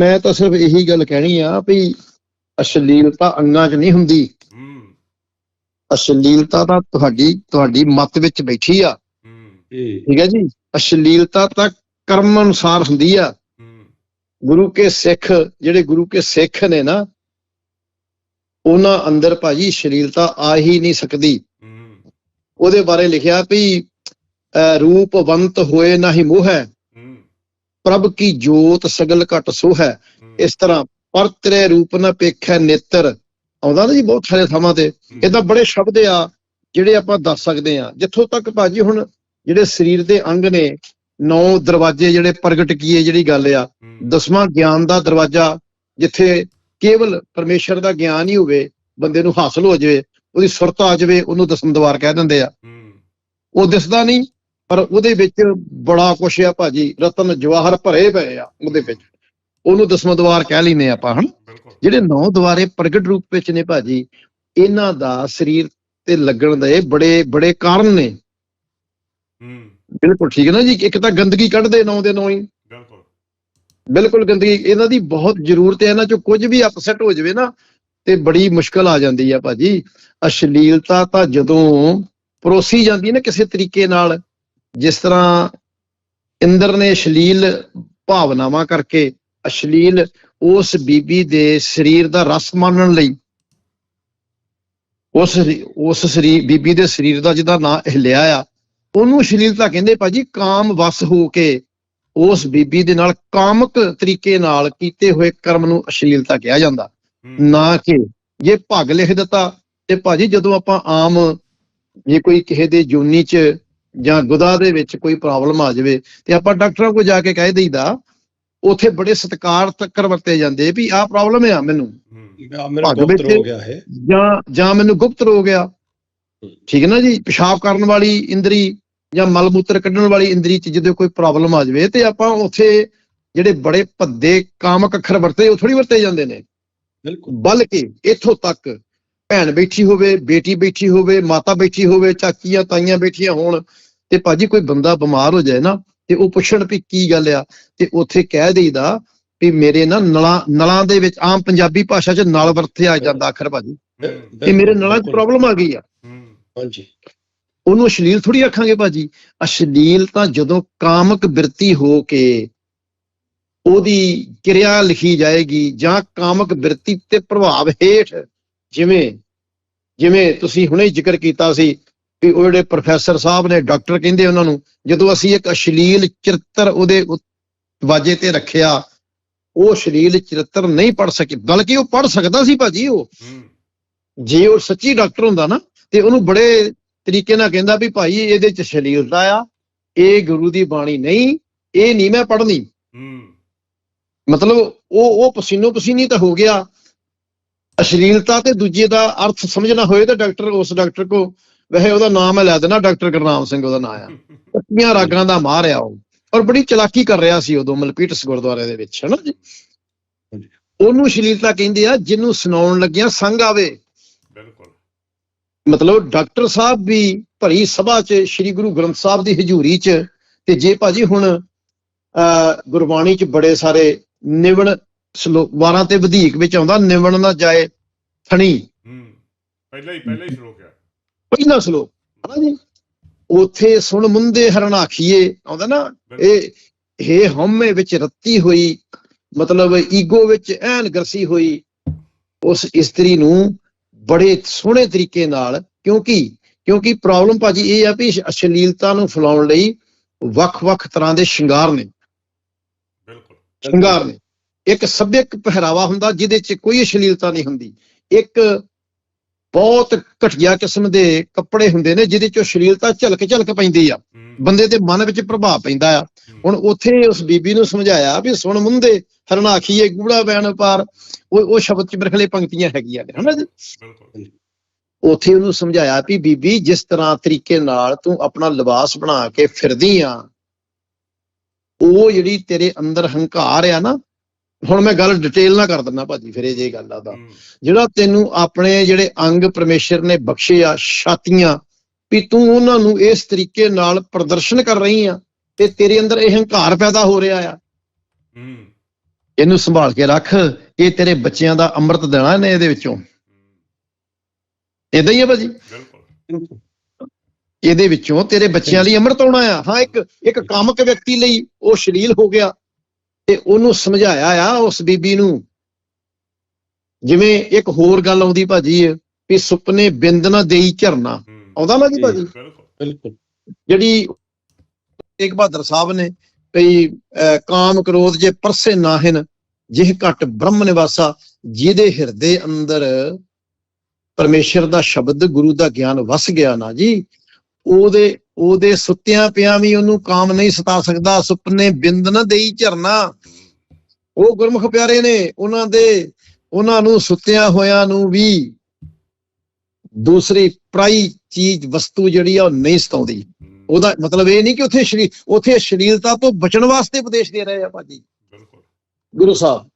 ਮੈਂ ਤਾਂ ਸਿਰਫ ਇਹੀ ਗੱਲ ਕਹਿਣੀ ਆ ਵੀ ਅਸ਼ਲੀਲਤਾ ਅੰਗਾਂ 'ਚ ਨਹੀਂ ਹੁੰਦੀ। ਹੂੰ। ਅਸ਼ਲੀਲਤਾ ਤਾਂ ਤੁਹਾਡੀ ਤੁਹਾਡੀ ਮਤ ਵਿੱਚ ਬੈਠੀ ਆ। ਠੀਕ ਹੈ ਜੀ? ਅਸ਼ਲੀਲਤਾ ਤਾਂ ਕਰਮ ਅਨੁਸਾਰ ਹੁੰਦੀ ਆ। ਹੂੰ। ਗੁਰੂ ਕੇ ਸਿੱਖ ਜਿਹੜੇ ਗੁਰੂ ਕੇ ਸਿੱਖ ਨੇ ਨਾ ਉਹਨਾਂ ਅੰਦਰ ਭਾਜੀ ਸ਼ਲੀਲਤਾ ਆ ਹੀ ਨਹੀਂ ਸਕਦੀ। ਹੂੰ। ਉਹਦੇ ਬਾਰੇ ਲਿਖਿਆ ਵੀ ਰੂਪਵੰਤ ਹੋਏ ਨਾ ਹੀ ਮੋਹ ਹੂੰ। ਪ੍ਰਭ ਕੀ ਜੋਤ ਸਗਲ ਘਟ ਸੋ ਹੈ। ਇਸ ਤਰ੍ਹਾਂ ਪਰ ਤੇਰੇ ਰੂਪ ਨਾ ਪੇਖੈ ਨੇਤਰ। ਆਉਂਦਾ ਨਾ ਜੀ ਬਹੁਤ ਸਾਰੇ ਥਾਵਾਂ ਤੇ। ਇਦਾਂ ਬੜੇ ਸ਼ਬਦ ਆ ਜਿਹੜੇ ਆਪਾਂ ਦੱਸ ਸਕਦੇ ਆ। ਜਿੱਥੋਂ ਤੱਕ ਭਾਜੀ ਹੁਣ ਜਿਹੜੇ ਸਰੀਰ ਦੇ ਅੰਗ ਨੇ ਨੌ ਦਰਵਾਜ਼ੇ ਜਿਹੜੇ ਪ੍ਰਗਟ ਕੀਏ ਜਿਹੜੀ ਗੱਲ ਆ। ਦਸਵਾਂ ਗਿਆਨ ਦਾ ਦਰਵਾਜ਼ਾ ਜਿੱਥੇ ਕੇਵਲ ਪਰਮੇਸ਼ਰ ਦਾ ਗਿਆਨ ਹੀ ਹੋਵੇ ਬੰਦੇ ਨੂੰ ਹਾਸਲ ਹੋ ਜਾਵੇ ਉਹਦੀ ਸੁਰਤ ਆ ਜਾਵੇ ਉਹਨੂੰ ਦਸਮ ਦਵਾਰ ਕਹਿ ਦਿੰਦੇ ਆ। ਉਹ ਦਿਸਦਾ ਨਹੀਂ ਪਰ ਉਹਦੇ ਵਿੱਚ ਬੜਾ ਕੁਛ ਆ ਭਾਜੀ ਰਤਨ ਜਵਾਹਰ ਭਰੇ ਪਏ ਆ ਉਹਦੇ ਵਿੱਚ। ਉਹਨੂੰ ਦਸਮ ਦਵਾਰ ਕਹਿ ਲੈਨੇ ਆਪਾਂ ਹਨ? ਜਿਹੜੇ ਨੌ ਦੁਆਰੇ ਪ੍ਰਗਟ ਰੂਪ ਵਿੱਚ ਨੇ ਭਾਜੀ ਇਹਨਾਂ ਦਾ ਸਰੀਰ ਤੇ ਲੱਗਣ ਦੇ ਬੜੇ ਬੜੇ ਕਾਰਨ ਨੇ। ਹੂੰ। ਬਿਲਕੁਲ ਠੀਕ ਹੈ ਨਾ ਜੀ ਇੱਕ ਤਾਂ ਗੰਦਗੀ ਕੱਢਦੇ ਨੌ ਦੇ ਨੌ ਹੀ। ਬਿਲਕੁਲ। ਬਿਲਕੁਲ ਗੰਦਗੀ ਇਹਨਾਂ ਦੀ ਬਹੁਤ ਜ਼ਰੂਰਤ ਹੈ ਇਹਨਾਂ ਚੋਂ ਕੁਝ ਵੀ ਅਪਸੈਟ ਹੋ ਜਾਵੇ ਨਾ ਤੇ ਬੜੀ ਮੁਸ਼ਕਲ ਆ ਜਾਂਦੀ ਆ ਭਾਜੀ। ਅਸ਼ਲੀਲਤਾ ਤਾਂ ਜਦੋਂ ਪਰੋਸੀ ਜਾਂਦੀ ਨਾ ਕਿਸੇ ਤਰੀਕੇ ਨਾਲ ਜਿਸ ਤਰ੍ਹਾਂ ਇੰਦਰ ਨੇ ਅਸ਼ਲੀਲ ਭਾਵਨਾਵਾਂ ਕਰਕੇ ਅਸ਼ਲੀਲ ਉਸ ਬੀਬੀ ਦੇ ਸਰੀਰ ਦਾ ਰਸ ਮਾਣਨ ਲਈ ਉਸ ਉਸ ਸਰੀਰ ਬੀਬੀ ਦੇ ਸਰੀਰ ਦਾ ਜਿਹਦਾ ਨਾਂ ਹਿਲਿਆ ਆ ਉਹਨੂੰ ਅਸ਼ਲੀਲਤਾ ਕਹਿੰਦੇ ਭਾਜੀ ਕਾਮ ਵਸ ਹੋ ਕੇ ਉਸ ਬੀਬੀ ਦੇ ਨਾਲ ਕਾਮਕ ਤਰੀਕੇ ਨਾਲ ਕੀਤੇ ਹੋਏ ਕਰਮ ਨੂੰ ਅਸ਼ਲੀਲਤਾ ਕਿਹਾ ਜਾਂਦਾ। ਨਾ ਕਿ ਜੇ ਭੱਗ ਲਿਖ ਦਿੱਤਾ ਤੇ ਭਾਜੀ ਜਦੋਂ ਆਪਾਂ ਆਮ ਜੇ ਕੋਈ ਕਿਸੇ ਦੇ ਜੂਨੀ ਚ ਜਾਂ ਗੁਦਾ ਦੇ ਵਿੱਚ ਕੋਈ ਪ੍ਰੋਬਲਮ ਆ ਜਾਵੇ ਤੇ ਆਪਾਂ ਡਾਕਟਰਾਂ ਕੋਲ ਜਾ ਕੇ ਕਹਿ ਦਈਦਾ ਉਥੇ ਬੜੇ ਸਤਿਕਾਰ ਤੱਕਰ ਵਰਤੇ ਜਾਂਦੇ ਵੀ ਆਹ ਪ੍ਰੋਬਲਮ ਮੈਨੂੰ। ਹੂੰ, ਆ ਮੇਰਾ ਗੁਪਤ ਗਿਆ ਹੈ ਜਾਂ ਜਾਂ ਮੈਨੂੰ ਗੁਪਤ ਰੋਗ ਆ। ਠੀਕ ਹੈ ਨਾ ਜੀ? ਪਿਸ਼ਾਬ ਕਰਨ ਵਾਲੀ ਇੰਦਰੀ ਜਾਂ ਮਲ ਮੂਤਰ ਕੱਢਣ ਵਾਲੀ ਇੰਦਰੀ ਚ ਜਦੋਂ ਕੋਈ ਪ੍ਰੋਬਲਮ ਆ ਜਾਵੇ ਤੇ ਆਪਾਂ ਉਥੇ ਜਿਹੜੇ ਬੜੇ ਭੱਦੇ ਕਾਮਕ ਅੱਖਰ ਵਰਤੇ ਉਹ ਥੋੜੀ ਵਰਤੇ ਜਾਂਦੇ ਨੇ। ਬਿਲਕੁਲ। ਬਲਕਿ ਇੱਥੋਂ ਤੱਕ ਭੈਣ ਬੈਠੀ ਹੋਵੇ ਬੇਟੀ ਬੈਠੀ ਹੋਵੇ ਮਾਤਾ ਬੈਠੀ ਹੋਵੇ ਚਾਚੀਆਂ ਤਾਈਆਂ ਬੈਠੀਆਂ ਹੋਣ ਤੇ ਭਾਜੀ ਕੋਈ ਬੰਦਾ ਬਿਮਾਰ ਹੋ ਜਾਏ ਨਾ ਤੇ ਉਹ ਪੁੱਛਣ ਵੀ ਕੀ ਗੱਲ ਆ ਤੇ ਉੱਥੇ ਕਹਿ ਦੇਈਦਾ ਵੀ ਮੇਰੇ ਨਾ ਨਲਾਂ ਨਲਾਂ ਦੇ ਵਿੱਚ ਆਮ ਪੰਜਾਬੀ ਭਾਸ਼ਾ 'ਚ ਨਲ ਵਰਤਿਆ ਜਾਂਦਾ ਅੱਖਰ ਭਾਜੀ। ਤੇ ਮੇਰੇ ਨਲਾਂ 'ਚ ਪ੍ਰੋਬਲਮ ਆ ਗਈ ਆ। ਹਾਂਜੀ। ਉਹਨੂੰ ਅਸ਼ਲੀਲ ਥੋੜੀ ਆਖਾਂਗੇ ਭਾਜੀ। ਅਸ਼ਲੀਲ ਤਾਂ ਜਦੋਂ ਕਾਮਕ ਬਿਰਤੀ ਹੋ ਕੇ ਉਹਦੀ ਕਿਰਿਆ ਲਿਖੀ ਜਾਏਗੀ ਜਾਂ ਕਾਮਕ ਬਿਰਤੀ ਤੇ ਪ੍ਰਭਾਵ ਹੇਠ ਜਿਵੇਂ ਜਿਵੇਂ ਤੁਸੀਂ ਹੁਣੇ ਜ਼ਿਕਰ ਕੀਤਾ ਸੀ ਵੀ ਉਹ ਜਿਹੜੇ ਪ੍ਰੋਫੈਸਰ ਸਾਹਿਬ ਨੇ ਡਾਕਟਰ ਕਹਿੰਦੇ ਉਹਨਾਂ ਨੂੰ ਜਦੋਂ ਅਸੀਂ ਇੱਕ ਅਸ਼ਲੀਲ ਚਰਿੱਤਰ ਉਹਦੇ ਵਾਜੇ ਤੇ ਰੱਖਿਆ ਉਹ ਅਸ਼ਲੀਲ ਚਰਿੱਤਰ ਨਹੀਂ ਪੜ ਸਕੇ। ਬਲਕਿ ਉਹ ਪੜ ਸਕਦਾ ਸੀ ਭਾਜੀ ਉਹ। ਜੇ ਉਹ ਸੱਚੀ ਡਾਕਟਰ ਹੁੰਦਾ ਨਾ ਤੇ ਉਹਨੂੰ ਬੜੇ ਤਰੀਕੇ ਨਾਲ ਕਹਿੰਦਾ ਵੀ ਭਾਈ ਇਹਦੇ ਚ ਸ਼ਲੀਲਤਾ ਆ ਇਹ ਗੁਰੂ ਦੀ ਬਾਣੀ ਨਹੀਂ ਇਹ ਨਹੀਂ ਮੈਂ ਪੜ੍ਹਨੀ। ਹੂੰ, ਮਤਲਬ ਉਹ ਉਹ ਪਸੀਨੋ ਪਸੀਨੀ ਤਾਂ ਹੋ ਗਿਆ। ਅਸ਼ਲੀਲਤਾ ਤੇ ਦੂਜੇ ਦਾ ਅਰਥ ਸਮਝਣਾ ਹੋਏ ਤਾਂ ਡਾਕਟਰ ਉਸ ਡਾਕਟਰ ਕੋ ਵੈਸੇ ਉਹਦਾ ਨਾਮ ਹੈ ਲੈ ਦੇਣਾ ਡਾਕਟਰ ਗੁਰਨਾਮ ਸਿੰਘ ਉਹਦਾ ਨਾਮ ਆ। ਪੱਕੀਆਂ ਰਾਗਾਂ ਦਾ ਮਾਰ ਆ ਉਹ। ਔਰ ਬੜੀ ਚਲਾਕੀ ਕਰ ਰਿਹਾ ਸੀ ਉਦੋਂ ਮਲਪੀਟਸ ਗੁਰਦੁਆਰੇ ਦੇ ਵਿੱਚ ਹਨਾ ਜੀ। ਉਹਨੂੰ ਅਸ਼ਲੀਲਤਾ ਕਹਿੰਦੇ ਆ ਜਿਹਨੂੰ ਸੁਣਾਉਣ ਲੱਗਿਆ ਸੰਗ ਆਵੇ। ਬਿਲਕੁਲ। ਮਤਲਬ ਡਾਕਟਰ ਸਾਹਿਬ ਵੀ ਭਰੀ ਸਭਾ 'ਚ ਸ੍ਰੀ ਗੁਰੂ ਗ੍ਰੰਥ ਸਾਹਿਬ ਦੀ ਹਜ਼ੂਰੀ 'ਚ ਤੇ ਜੇ ਭਾਜੀ ਹੁਣ ਗੁਰਬਾਣੀ 'ਚ ਬੜੇ ਸਾਰੇ ਨਿਵਣ ਸ਼ਲੋਕ ਵਾਰਾਂ ਤੇ ਵਧੇਕ ਵਿੱਚ ਆਉਂਦਾ ਨਿਵਣ ਨਾ ਜਾਏ ਥਣੀ ਹੂੰ। ਪਹਿਲਾਂ ਹੀ ਪਹਿਲਾਂ ਹੀ ਸ਼ਲੋਕ ਆ। ਪਹਿਲਾ ਸ਼ਲੋਕ ਹਨਾ ਜੀ ਉਥੇ ਸੁਣ ਮੁੰਦੇ ਹਰਨਾਖੀਏ ਆਉਂਦਾ ਨਾ ਇਹ ਇਹ ਹਉਮੈ ਵਿੱਚ ਰੱਤੀ ਹੋਈ ਮਤਲਬ ਈਗੋ ਵਿੱਚ ਐਨ ਗਰਸੀ ਹੋਈ ਉਸ ਇਸਤਰੀ ਨੂੰ ਬੜੇ ਸੋਹਣੇ ਤਰੀਕੇ ਨਾਲ ਕਿਉਂਕਿ ਕਿਉਂਕਿ ਪ੍ਰੋਬਲਮ ਭਾਜੀ ਇਹ ਆ ਵੀ ਅਸ਼ਲੀਲਤਾ ਨੂੰ ਫੈਲਾਉਣ ਲਈ ਵੱਖ-ਵੱਖ ਤਰ੍ਹਾਂ ਦੇ ਸ਼ਿੰਗਾਰ ਨੇ। ਬਿਲਕੁਲ। ਸ਼ਿੰਗਾਰ ਨੇ। ਇੱਕ ਸੱਭਿਅਕ ਪਹਿਰਾਵਾ ਹੁੰਦਾ ਜਿਹਦੇ 'ਚ ਕੋਈ ਅਸ਼ਲੀਲਤਾ ਨਹੀਂ ਹੁੰਦੀ। ਇੱਕ ਬਹੁਤ ਘਟੀਆ ਕਿਸਮ ਦੇ ਕੱਪੜੇ ਹੁੰਦੇ ਨੇ ਜਿਹਦੇ 'ਚ ਅਸ਼ਲੀਲਤਾ ਝਲਕ ਝਲਕ ਪੈਂਦੀ ਆ। ਬੰਦੇ ਦੇ ਮਨ ਵਿੱਚ ਪ੍ਰਭਾਵ ਪੈਂਦਾ ਆ। ਹੁਣ ਉੱਥੇ ਉਸ ਬੀਬੀ ਨੂੰ ਸਮਝਾਇਆ ਵੀ ਸੁਣ ਮੁੰਦੇ ਹਰਨਾਖੀਏ ਗੂੜਾ ਬੈਣ ਪਾਰ। ਉਹ ਉਹ ਸ਼ਬਦ ਚ ਮੇਰੇ ਖਲੇ ਪੰਕਤੀਆਂ ਹੈਗੀਆਂ ਨੇ ਹਨਾ ਜੀ? ਉੱਥੇ ਉਹਨੂੰ ਸਮਝਾਇਆ ਵੀ ਬੀਬੀ ਜਿਸ ਤਰ੍ਹਾਂ ਤਰੀਕੇ ਨਾਲ ਤੂੰ ਆਪਣਾ ਲਿਬਾਸ ਬਣਾ ਕੇ ਫਿਰਦੀ ਆ ਉਹ ਜਿਹੜੀ ਤੇਰੇ ਅੰਦਰ ਹੰਕਾਰ ਆ ਨਾ ਹੁਣ ਮੈਂ ਗੱਲ ਡਿਟੇਲ ਨਾਲ ਕਰ ਦਿੰਦਾ ਭਾਜੀ ਫਿਰ ਇਹ ਜੇ ਗੱਲ ਆਦਾ ਜਿਹੜਾ ਤੈਨੂੰ ਆਪਣੇ ਜਿਹੜੇ ਅੰਗ ਪਰਮੇਸ਼ਰ ਨੇ ਬਖਸ਼ੇ ਆ ਛਾਤੀਆਂ ਵੀ ਤੂੰ ਉਹਨਾਂ ਨੂੰ ਇਸ ਤਰੀਕੇ ਨਾਲ ਪ੍ਰਦਰਸ਼ਨ ਕਰ ਰਹੀ ਆ ਤੇ ਤੇਰੇ ਅੰਦਰ ਇਹ ਹੰਕਾਰ ਪੈਦਾ ਹੋ ਰਿਹਾ ਆ। ਇਹਨੂੰ ਸੰਭਾਲ ਕੇ ਰੱਖ ਇਹ ਤੇਰੇ ਬੱਚਿਆਂ ਦਾ ਅੰਮ੍ਰਿਤ ਦੇਣਾ ਨੇ ਇਹਦੇ ਵਿੱਚੋਂ। ਇਦਾਂ ਹੀ ਹੈ ਭਾਜੀ? ਬਿਲਕੁਲ। ਇਹਦੇ ਵਿੱਚੋਂ ਤੇਰੇ ਬੱਚਿਆਂ ਲਈ ਅੰਮ੍ਰਿਤ ਆਉਣਾ ਆ। ਹਾਂ ਇੱਕ ਇੱਕ ਕਾਮਕ ਵਿਅਕਤੀ ਲਈ ਉਹ ਸ਼ਲੀਲ ਹੋ ਗਿਆ। ਤੇ ਉਹਨੂੰ ਸਮਝਾਇਆ ਆ ਉਸ ਬੀਬੀ ਨੂੰ। ਜਿਵੇਂ ਇੱਕ ਹੋਰ ਗੱਲ ਆਉਂਦੀ ਭਾਜੀ ਵੀ ਸੁਪਨੇ ਬਿੰਦ ਨਾ ਦੇਈ ਝਰਨਾ। ਆਉਂਦਾ ਨਾ ਜੀ ਭਾਜੀ? ਬਿਲਕੁਲ। ਬਿਲਕੁਲ। ਜਿਹੜੀ ਤੇਗ ਬਹਾਦਰ ਸਾਹਿਬ ਨੇ ਭਈ ਅਹ, ਕਾਮ ਕ੍ਰੋਧ ਜੇ ਪਰਸੇ ਨਾਹਿਨ ਜਿਹ ਘਟ ਬ੍ਰਹਮ ਨਿਵਾਸਾ ਜਿਹਦੇ ਹਿਰਦੇ ਅੰਦਰ ਪਰਮੇਸ਼ਰ ਦਾ ਸ਼ਬਦ ਗੁਰੂ ਦਾ ਗਿਆਨ ਵਸ ਗਿਆ ਨਾ ਜੀ ਉਹਦੇ ਉਹਦੇ ਸੁੱਤਿਆਂ ਪਿਆਂ ਵੀ ਉਹਨੂੰ ਕਾਮ ਨਹੀਂ ਸਤਾ ਸਕਦਾ ਸੁਪਨੇ ਬਿੰਦ ਨਾ ਦੇਈ ਝਰਨਾ। ਉਹ ਗੁਰਮੁਖ ਪਿਆਰੇ ਨੇ ਉਹਨਾਂ ਦੇ ਉਹਨਾਂ ਨੂੰ ਸੁੱਤਿਆਂ ਹੋਇਆਂ ਨੂੰ ਵੀ ਦੂਸਰੀ ਪ੍ਰਾਈ ਚੀਜ਼ ਵਸਤੂ ਜਿਹੜੀ ਆ ਉਹ ਨਹੀਂ ਸਤਾਉਂਦੀ। ਉਹਦਾ ਮਤਲਬ ਇਹ ਨਹੀਂ ਕਿ ਉੱਥੇ ਸ਼ਰੀਰ ਉੱਥੇ ਅਸ਼ਲੀਲਤਾ ਤੋਂ ਬਚਣ ਵਾਸਤੇ ਉਪਦੇਸ਼ ਦੇ ਰਹੇ ਆ ਭਾਜੀ। ਬਿਲਕੁਲ। ਗੁਰੂ ਸਾਹਿਬ।